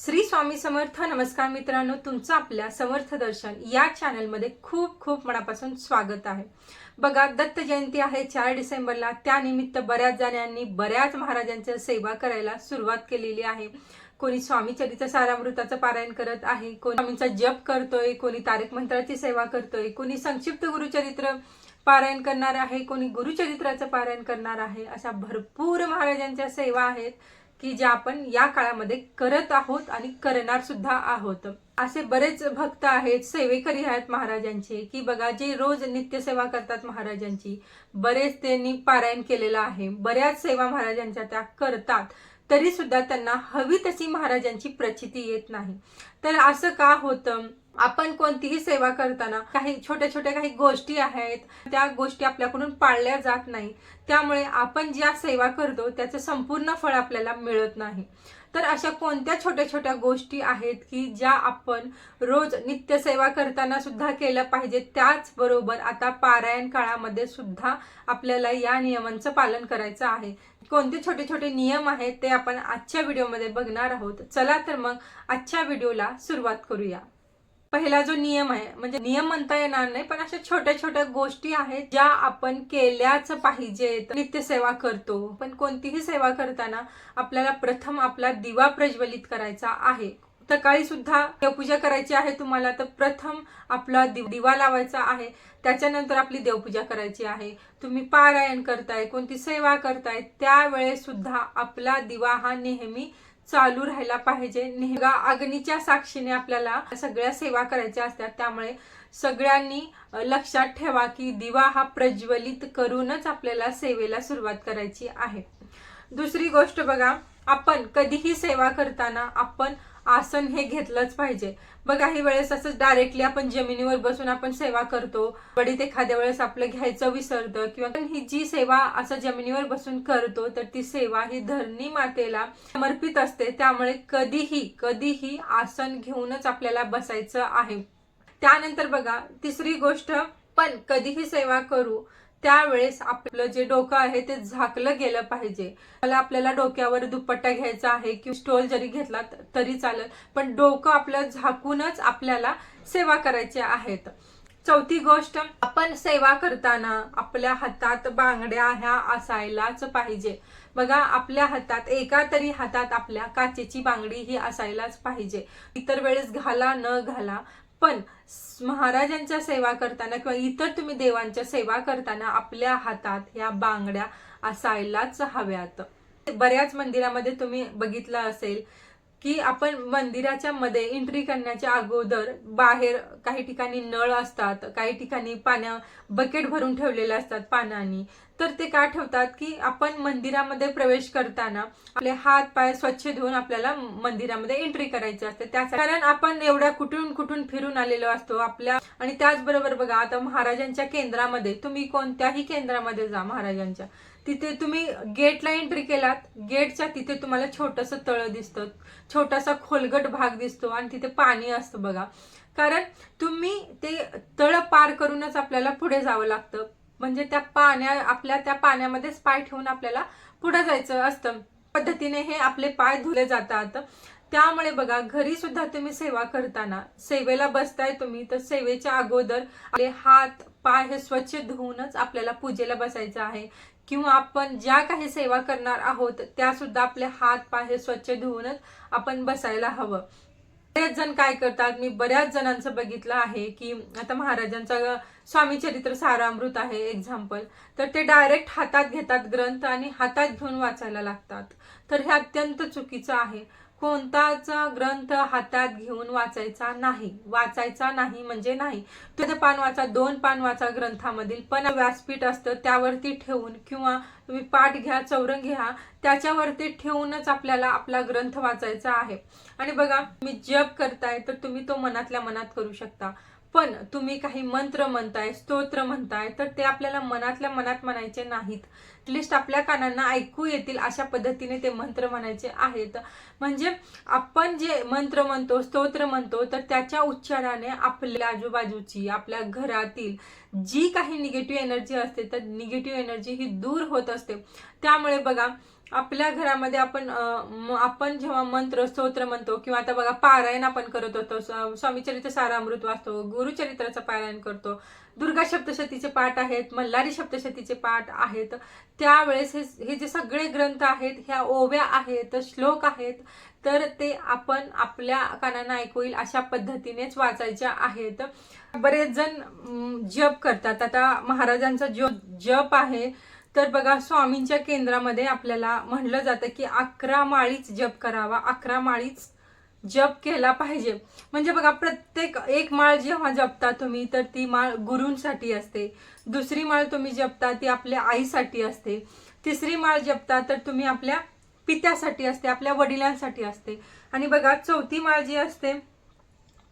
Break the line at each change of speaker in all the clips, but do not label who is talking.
श्री स्वामी समर्थ नमस्कार मित्रांनो तुमचं आपल्या समर्थ दर्शन या चॅनलमध्ये खूप खूप मनापासून स्वागत आहे. बघा दत्त जयंती आहे चार डिसेंबरला. त्यानिमित्त बऱ्याच जणांनी बऱ्याच महाराजांच्या सेवा करायला सुरुवात केलेली आहे. कोणी स्वामी चरित्र सारामृताचं पारायण करत आहे कोणी स्वामींचा जप करतोय कोणी तारक मंत्राची सेवा करतोय कोणी संक्षिप्त गुरुचरित्र पारायण करणार आहे कोणी गुरुचरित्राचं पारायण करणार आहे. अशा भरपूर महाराजांच्या सेवा आहेत. की जे आपण या काळामध्ये करत आहोत आणि करणार सुद्धा आहोत. असे बरेच भक्त आहेत सेवेकरी आहेत महाराजांचे की बघा जे रोज नित्यसेवा करतात महाराजांची बरेच त्यांनी पारायण केलेलं आहे. बऱ्याच सेवा महाराजांच्या त्या करतात तरी सुद्धा त्यांना हवी तशी महाराजांची प्रचिती येत नाही. तर असं का होतं? आपण कोणतीही सेवा करताना काही छोट्या छोट्या काही गोष्टी आहेत त्या गोष्टी आपल्याकडून पाळल्या जात नाही त्यामुळे आपण ज्या सेवा करतो त्याचं संपूर्ण फळ आपल्याला मिळत नाही. तर अशा कोणत्या छोट्या छोट्या गोष्टी आहेत की ज्या आपण रोज नित्यसेवा करताना सुद्धा केल्या पाहिजे त्याचबरोबर आता पारायण काळामध्ये सुद्धा आपल्याला या नियमांचं पालन करायचं आहे. कोणते छोटे छोटे नियम आहेत ते आपण आजच्या व्हिडिओमध्ये बघणार आहोत. चला तर मग आजच्या व्हिडिओला सुरुवात करूया. पहिला जो नियम आहे म्हणजे नियम म्हणता येणार नाही पण अशा छोट्या छोट्या गोष्टी आहेत ज्या आपण केल्याच पाहिजेत नित्यसेवा करतो. पण कोणतीही सेवा करताना आपल्याला प्रथम आपला दिवा प्रज्वलित करायचा आहे. सकाळी सुद्धा देवपूजा करायची आहे तुम्हाला तर प्रथम आपला दिवा लावायचा आहे. त्याच्यानंतर आपली देवपूजा करायची आहे. तुम्ही पारायण करताय कोणती सेवा करताय त्यावेळेस सुद्धा आपला दिवा हा नेहमी चालू राहायला पाहिजे. नेहमी अग्नीच्या साक्षीने आपल्याला सगळ्या सेवा करायच्या असतात. त्यामुळे सगळ्यांनी लक्षात ठेवा की दिवा हा प्रज्वलित करूनच आपल्याला सेवेला सुरुवात करायची आहे. दुसरी गोष्ट बघा आपण कधीही सेवा करताना आपण आसन हे घेतलंच पाहिजे. मग काही वेळेस असं डायरेक्टली आपण जमिनीवर बसून आपण सेवा करतो. वडीत एखाद्या वेळेस आपलं घ्यायचं विसरतं किंवा ही जी सेवा असं जमिनीवर बसून करतो तर ती सेवा ही धरणी मातेला समर्पित असते. त्यामुळे कधीही कधीही आसन घेऊनच आपल्याला बसायचं आहे. त्यानंतर बघा तिसरी गोष्ट पण कधीही सेवा करू त्यावेळेस आपलं जे डोकं आहे ते झाकलं गेलं पाहिजे. मला आपल्याला डोक्यावर दुपट्टा घ्यायचा आहे किंवा स्टोल जरी घेतला तरी चालेल पण डोकं आपलं झाकूनच आपल्याला सेवा करायची आहेत. चौथी गोष्ट आपण सेवा करताना आपल्या हातात बांगड्या ह्या असायलाच पाहिजे. बघा आपल्या हातात एका तरी हातात आपल्या काचेची बांगडी ही असायलाच पाहिजे. इतर वेळेस घाला न घाला पण महाराजांच्या सेवा करताना किंवा इतर तुम्ही देवांच्या सेवा करताना आपल्या हातात ह्या बांगड्या असायलाच हव्यात. बऱ्याच मंदिरामध्ये तुम्ही बघितलं असेल की आपण मंदिराच्या मध्ये एंट्री करण्याच्या अगोदर बाहेर काही ठिकाणी नळ असतात काही ठिकाणी पाण्या बकेट भरून ठेवलेले असतात पाण्याने तर ते का ठेवतात की आपण मंदिरामध्ये प्रवेश करताना आपले हात पाय स्वच्छ धुवून आपल्याला मंदिरामध्ये एंट्री करायची असते. त्याच कारण आपण एवढ्या कुठून कुठून फिरून आलेलो असतो आपल्या आणि त्याचबरोबर बघा आता महाराजांच्या केंद्रामध्ये तुम्ही कोणत्याही केंद्रामध्ये जा महाराजांच्या. तिथे तुम्ही गेटला एंट्री केलात गेटच्या तिथे तुम्हाला छोटंसं तळ दिसतं छोटासा खोलगट भाग दिसतो आणि तिथे पाणी असतं बघा. कारण तुम्ही ते तळ पार करूनच आपल्याला पुढे जावं लागतं. म्हणजे त्या पाण्या आपल्या त्या पाण्यामध्येच पाय ठेवून आपल्याला पुढे जायचं असतं. पद्धतीने हे आपले पाय धुले जातात. त्यामुळे बघा घरी सुद्धा तुम्ही सेवा करताना सेवेला बसताय तुम्ही तर सेवेच्या अगोदर आपले हात पाय हे स्वच्छ धुवूनच आपल्याला पूजेला बसायचं आहे. किंवा आपण ज्या काही सेवा करणार आहोत त्या सुद्धा आपले हात पाय हे स्वच्छ धुवूनच आपण बसायला हवं. बरेच जण काय करतात मी बऱ्याच जणांचं बघितलं आहे की आता महाराजांचा स्वामी चरित्र सारामृत आहे एक्झाम्पल तर ते डायरेक्ट हातात घेतात ग्रंथ आणि हातात घेऊन वाचायला लागतात. तर हे अत्यंत चुकीचं आहे. कोणताच ग्रंथ हातात घेऊन वाचायचा नाही. वाचायचा नाही म्हणजे नाही. तुझं पान वाचा दोन पान वाचा ग्रंथामधील पण व्यासपीठ असतं त्यावरती ठेवून किंवा तुम्ही पाठ घ्या चौरंग घ्या त्याच्यावरती ठेवूनच आपल्याला आपला ग्रंथ वाचायचा आहे. आणि बघा तुम्ही जप करताय तर तुम्ही तो मनातल्या मनात करू शकता. पण तुम्ही काही मंत्र म्हणताय स्तोत्र म्हणताय तर ते आपल्याला मनातल्या मनात म्हणायचे नाहीत. लिस्ट आपल्या कानांना ऐकू येतील अशा पद्धतीने ते मंत्र म्हणायचे आहेत. म्हणजे आपण जे मंत्र म्हणतो स्तोत्र म्हणतो तर त्याच्या उच्चाराने आपल्या आजूबाजूची आपल्या घरातील जी काही निगेटिव्ह एनर्जी असते तर निगेटिव्ह एनर्जी ही दूर होत असते. त्यामुळे बघा आपल्या घरामध्ये आपण आपण जेव्हा मंत्र स्तोत्र म्हणतो किंवा आता बघा पारायण आपण करत होतो स- स्वामीचरित्र सारामृत वाचतो गुरुचरित्राचं पारायण करतो दुर्गा सप्तशतीचे पाठ आहेत मल्हारी सप्तशतीचे पाठ आहेत त्यावेळेस हे हे जे सगळे ग्रंथ आहेत ह्या ओव्या आहेत श्लोक आहेत तर ते आपण आपल्या कानांना ऐकू येईल अशा पद्धतीनेच वाचायच्या आहेत. बरेच जण जप करतात. आता महाराजांचा जो जप आहे तर बघा स्वामींच्या केंद्रामध्ये आपल्याला म्हणलं जातं की अकरा माळीच जप करावा अकरा माळीच जप केला पाहिजे. म्हणजे बघा प्रत्येक एक माळ जेव्हा जपता तुम्ही तर ती माळ गुरूंसाठी असते. दुसरी माळ तुम्ही जपता ती आपल्या आईसाठी असते. तिसरी माळ जपता तर तुम्ही आपल्या पित्यासाठी असते आपल्या वडिलांसाठी असते. आणि बघा चौथी माळ जी असते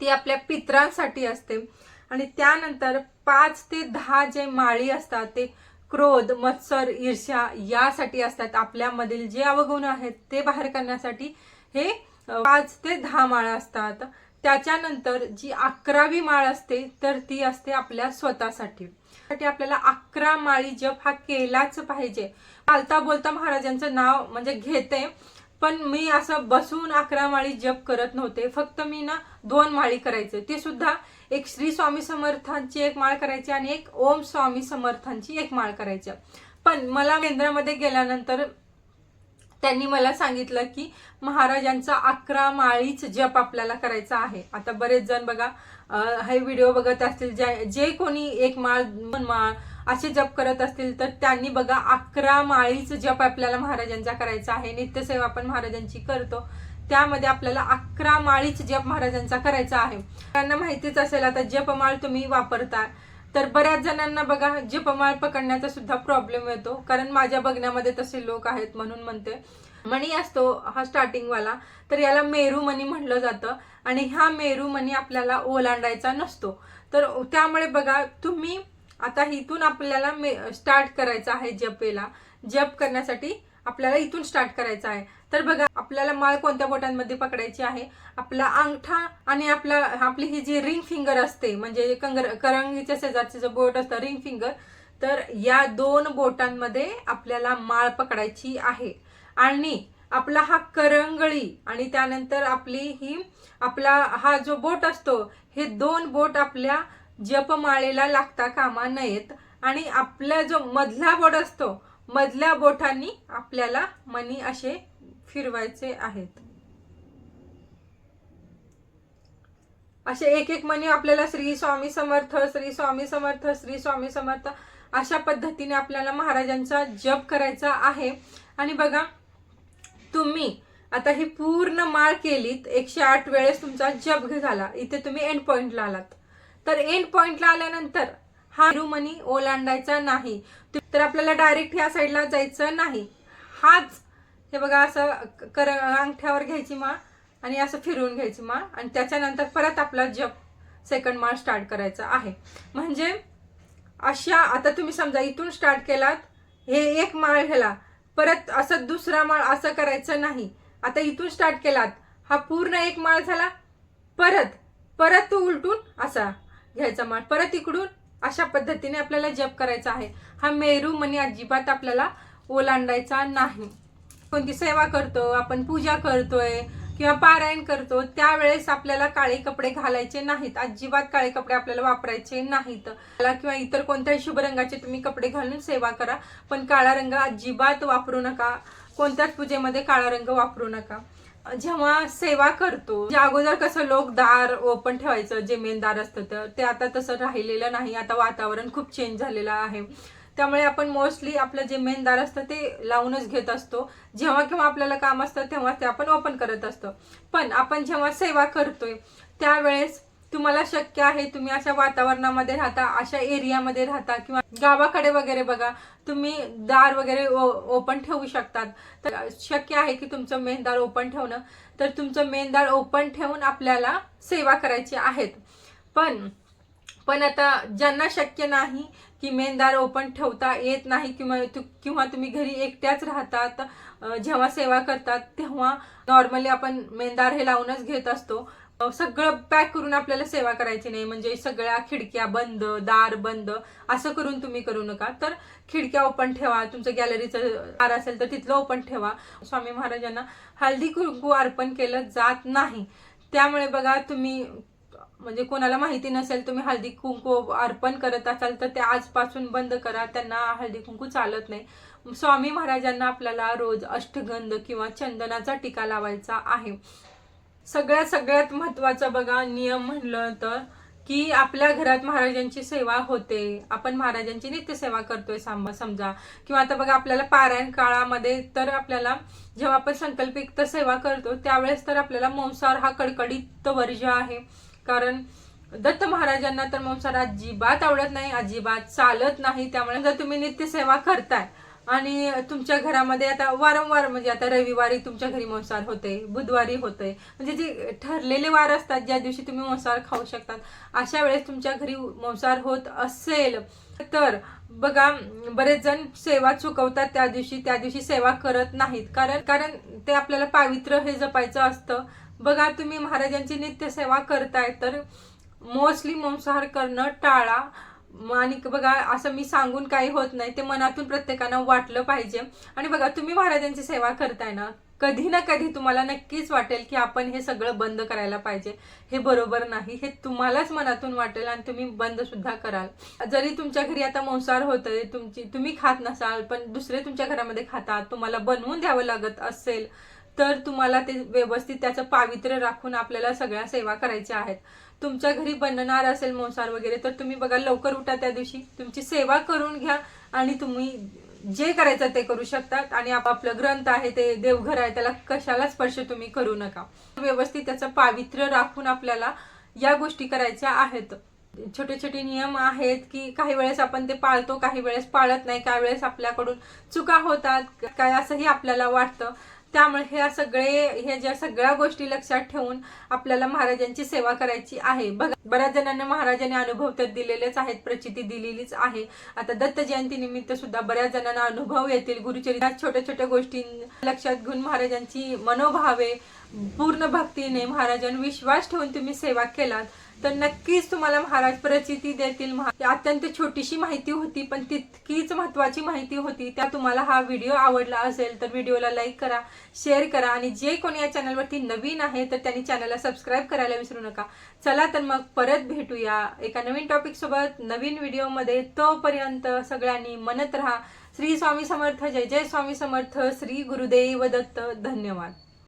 ती आपल्या पित्रांसाठी असते. आणि त्यानंतर पाच ते दहा जे माळी असतात ते क्रोध मत्सर ईर्ष्या यासाठी असतात. आपल्यामधील जे अवगुण आहेत ते बाहेर करण्यासाठी हे पाच ते दहा माळा असतात. त्याच्यानंतर जी अकरावी माळ असते तर ती असते आपल्या स्वतःसाठी. साठी आपल्याला अकरा माळी जप हा केलाच पाहिजे. चालता बोलता महाराजांचं नाव म्हणजे घेते पण मी असं बसून अकरा माळी जप करत नव्हते. फक्त मी ना दोन माळी करायचे. ते सुद्धा एक श्री स्वामी समर्थांची एक माळ करायची आणि एक ओम स्वामी समर्थांची एक माळ करायची. पण मला केंद्रामध्ये गेल्यानंतर त्यांनी मला सांगितलं की महाराजांचा अकरा माळीच जप आपल्याला करायचा आहे. आता बरेच जण बघा हे व्हिडिओ बघत असतील जे जे कोणी एक माळ दोन माळ असे जप करत असतील तर त्यांनी बघा अकरा माळीच जप आपल्याला महाराजांचा करायचा आहे. नित्यसेवा आपण महाराजांची करतो. त्यामध्ये आपल्याला अकरा माळीच जप महाराजांचा करायचा आहे. त्यांना माहितीच असेल आता जपमाळ तुम्ही वापरता तर बऱ्याच जणांना बघा जपमाळ पकडण्याचा सुद्धा प्रॉब्लेम येतो. कारण माझ्या बघण्यामध्ये तसे लोक आहेत म्हणून म्हणते. मणी असतो हा स्टार्टिंग वाला तर याला मेरू मणी म्हणलं जातं आणि हा मेरू मणी आपल्याला ओलांडायचा नसतो. तर त्यामुळे बघा तुम्ही आता इथून आपल्याला मे स्टार्ट करायचा आहे जपेला. जप करण्यासाठी आपल्याला इथून स्टार्ट करायचा आहे. तर बघा आपल्याला माळ कोणत्या बोटांमध्ये पकडायची आहे? आपला अंगठा आणि आपला आपली ही जी रिंग फिंगर असते म्हणजे कंगर करंगीच्या शेजारचे जो बोट असतं रिंग फिंगर तर या दोन बोटांमध्ये आपल्याला माळ पकडायची आहे. आणि आपला हा करंगळी आणि त्यानंतर आपली ही आपला हा जो बोट असतो हे दोन बोट आपल्या जपमाळेला लागता कामा नयेत. आणि आपला जो मधला बोट असतो मधल्या बोटांनी आपल्याला मनी असे फिरवायचे आहेत. असे एक एक मनी आपल्याला श्री स्वामी समर्थ श्री स्वामी समर्थ श्री स्वामी समर्थ अशा पद्धतीने आपल्याला महाराजांचा जप करायचा आहे. आणि बघा तुम्ही आता ही पूर्ण माळ केलीत एकशे आठ वेळेस तुमचा जप झाला. इथे तुम्ही एंड पॉइंटला आलात. तर एंड पॉइंटला आल्यानंतर हा मनी ओलांडायचा नाही. तर आपल्याला डायरेक्ट ह्या साईडला जायचं नाही. हाच हे बघा असं कर अंगठ्यावर घ्यायची माळ आणि असं फिरवून घ्यायची माळ आणि त्याच्यानंतर परत आपला जप सेकंड माळ स्टार्ट करायचा आहे. म्हणजे अशा आता तुम्ही समजा इथून स्टार्ट केलात हे एक माळ घ्याला परत असं दुसरा माळ असं करायचं नाही. आता इथून स्टार्ट केलात हा पूर्ण एक माळ झाला परत परत तो उलटून असा घ्यायचा माळ परत इकडून अशा पद्धतीने आपल्याला जप करायचा आहे. हा मेरू मनी अजिबात आपल्याला ओलांडायचा नाही. कोणती सेवा करतो आपण पूजा करतोय किंवा पारायण करतो त्यावेळेस आपल्याला काळे कपडे घालायचे नाहीत. अजिबात काळे कपडे आपल्याला वापरायचे नाहीत. किंवा इतर कोणत्याही शुभ रंगाचे तुम्ही कपडे घालून सेवा करा पण काळा रंग अजिबात वापरू नका. कोणत्याच पूजेमध्ये काळा रंग वापरू नका. जेव्हा सेवा करतो जे अगोदर कसं लोक दार ओपन ठेवायचं जे मेन दार असतं तर ते आता तसं राहिलेलं नाही. आता वातावरण खूप चेंज झालेलं आहे. त्यामुळे आपण मोस्टली आपलं जे मेन दार असतं ते लावूनच घेत असतो. जेव्हा केव्हा आपल्याला काम असतं तेव्हा ते आपण ओपन करत असतो. पण आपण जेव्हा सेवा करतोय त्यावेळेस तुम्हाला शक्य आहे तुम्ही अशा वातावरणामध्ये राहता अशा एरियामध्ये राहता किंवा गावाकडे वगैरे बघा तुम्ही दार वगैरे ओपन ठेवू शकतात. तर शक्य आहे की तुमचं मेन दार ओपन ठेवणं. तर तुमचं मेन दार ओपन ठेवून आपल्याला सेवा करायची आहेत. पण पण आता ज्यांना शक्य नाही की मेनदार ओपन ठेवता येत नाही किंवा किंवा तुम्ही घरी एकट्याच राहतात जेव्हा सेवा करतात तेव्हा नॉर्मली आपण मेनदार हे लावूनच घेत असतो. सगळं पॅक करून आपल्याला सेवा करायची नाही. म्हणजे सगळ्या खिडक्या बंद दार बंद असं करून तुम्ही करू नका. तर खिडक्या ओपन ठेवा. तुमचं गॅलरीचं दार असेल तर तिथलं ओपन ठेवा. स्वामी महाराजांना हळदी कुंकू अर्पण केलं जात नाही. त्यामुळे बघा तुम्ही म्हणजे कोणाला माहिती नसेल तुम्ही हळदी कुंकू अर्पण करत असाल तर ते आजपासून बंद करा. त्यांना हळदी कुंकू चालत नाही. स्वामी महाराजांना आपल्याला रोज अष्टगंध किंवा चंदनाचा टीका लावायचा आहे. सगळ्यात सगळ्यात महत्त्वाचा बघा नियम म्हणलं तर की आपल्या घरात महाराजांची सेवा होते. आपण महाराजांची नित्यसेवा करतोय सांबा समजा. किंवा आता बघा आपल्याला पारायण काळामध्ये तर आपल्याला जेव्हा आपण संकल्पित सेवा करतो त्यावेळेस तर आपल्याला मांसाहार हा कडकडीत वर्ज्य आहे. कारण दत्त महाराजांना तर मांसाहार अजिबात आवडत नाही अजिबात चालत नाही. त्यामुळे जर तुम्ही नित्यसेवा करताय आणि तुमच्या घरामध्ये आता वारंवार म्हणजे आता रविवारी तुमच्या घरी मांसाहार होते बुधवारी होते. म्हणजे जे ठरलेले वार असतात ज्या दिवशी तुम्ही मांसाहार खाऊ शकतात अशा वेळेस तुमच्या घरी मांसाहार होत असेल तर बघा बरेच जण सेवा चुकवतात त्या दिवशी त्या दिवशी सेवा करत नाहीत. कारण कारण ते आपल्याला पावित्र्य हे जपायचं असतं. बघा तुम्ही महाराजांची नित्य सेवा करताय तर मोस्टली मांसाहार करणं टाळा. आणि बघा असं मी सांगून काही होत नाही ते मनातून प्रत्येकानं वाटलं पाहिजे. आणि बघा तुम्ही महाराजांची सेवा करताय ना कधी ना कधी तुम्हाला नक्कीच वाटेल की आपण हे सगळं बंद करायला पाहिजे. हे बरोबर नाही हे तुम्हालाच मनातून वाटेल आणि तुम्ही बंद सुद्धा कराल. जरी तुमच्या घरी आता मांसाहार होतंय तुमची तुम्ही खात नसाल पण दुसरे तुमच्या घरामध्ये खातात तुम्हाला बनवून द्यावं लागत असेल तर तुम्हाला ते व्यवस्थित त्याचं पावित्र्य राखून आपल्याला सगळ्या सेवा करायच्या आहेत. तुमच्या घरी बनणार असेल मोसार वगैरे तर तुम्ही बघा लवकर उठा त्या दिवशी. तुमची सेवा करून घ्या आणि तुम्ही जे करायचं ते करू शकतात. आणि आपापलं ग्रंथ आहे ते देवघर आहे त्याला कशाला स्पर्श तुम्ही करू नका. व्यवस्थित त्याचं पावित्र्य राखून आपल्याला या गोष्टी करायच्या आहेत. छोटे छोटे नियम आहेत की काही वेळेस आपण ते पाळतो काही वेळेस पाळत नाही काही वेळेस आपल्याकडून चुका होतात काय असंही आपल्याला वाटतं. त्यामुळे ह्या सगळे ह्या ज्या सगळ्या गोष्टी लक्षात ठेवून आपल्याला महाराजांची सेवा करायची आहे. बघा बऱ्याच जणांना महाराजांनी अनुभव तर दिलेलेच आहेत प्रचिती दिलेलीच आहे. आता दत्त जयंती निमित्त सुद्धा बऱ्याच जणांना अनुभव येतील. गुरुचरित्रात छोट्या छोट्या गोष्टी लक्षात घेऊन महाराजांची मनोभावे पूर्ण भक्तीने महाराजांवर विश्वास ठेवून तुम्ही सेवा केलात. तर नक्कीच तुम्हाला महाराज प्रचिती देतील. अत्यंत छोटीशी माहिती होती पण तितकीच महत्वाची माहिती होती. त्या तुम्हाला हा व्हिडिओ आवडला असेल तर व्हिडिओला लाईक करा शेअर करा. आणि जे कोणी या चॅनलवरती नवीन आहे तर त्यांनी चॅनलला सबस्क्राईब करायला विसरू नका. चला तर मग परत भेटूया एका नवीन टॉपिक सोबत नवीन व्हिडिओमध्ये. तोपर्यंत सगळ्यांनी म्हणत राहा. श्री स्वामी समर्थ जय जय स्वामी समर्थ श्री गुरुदेव दत्त. धन्यवाद.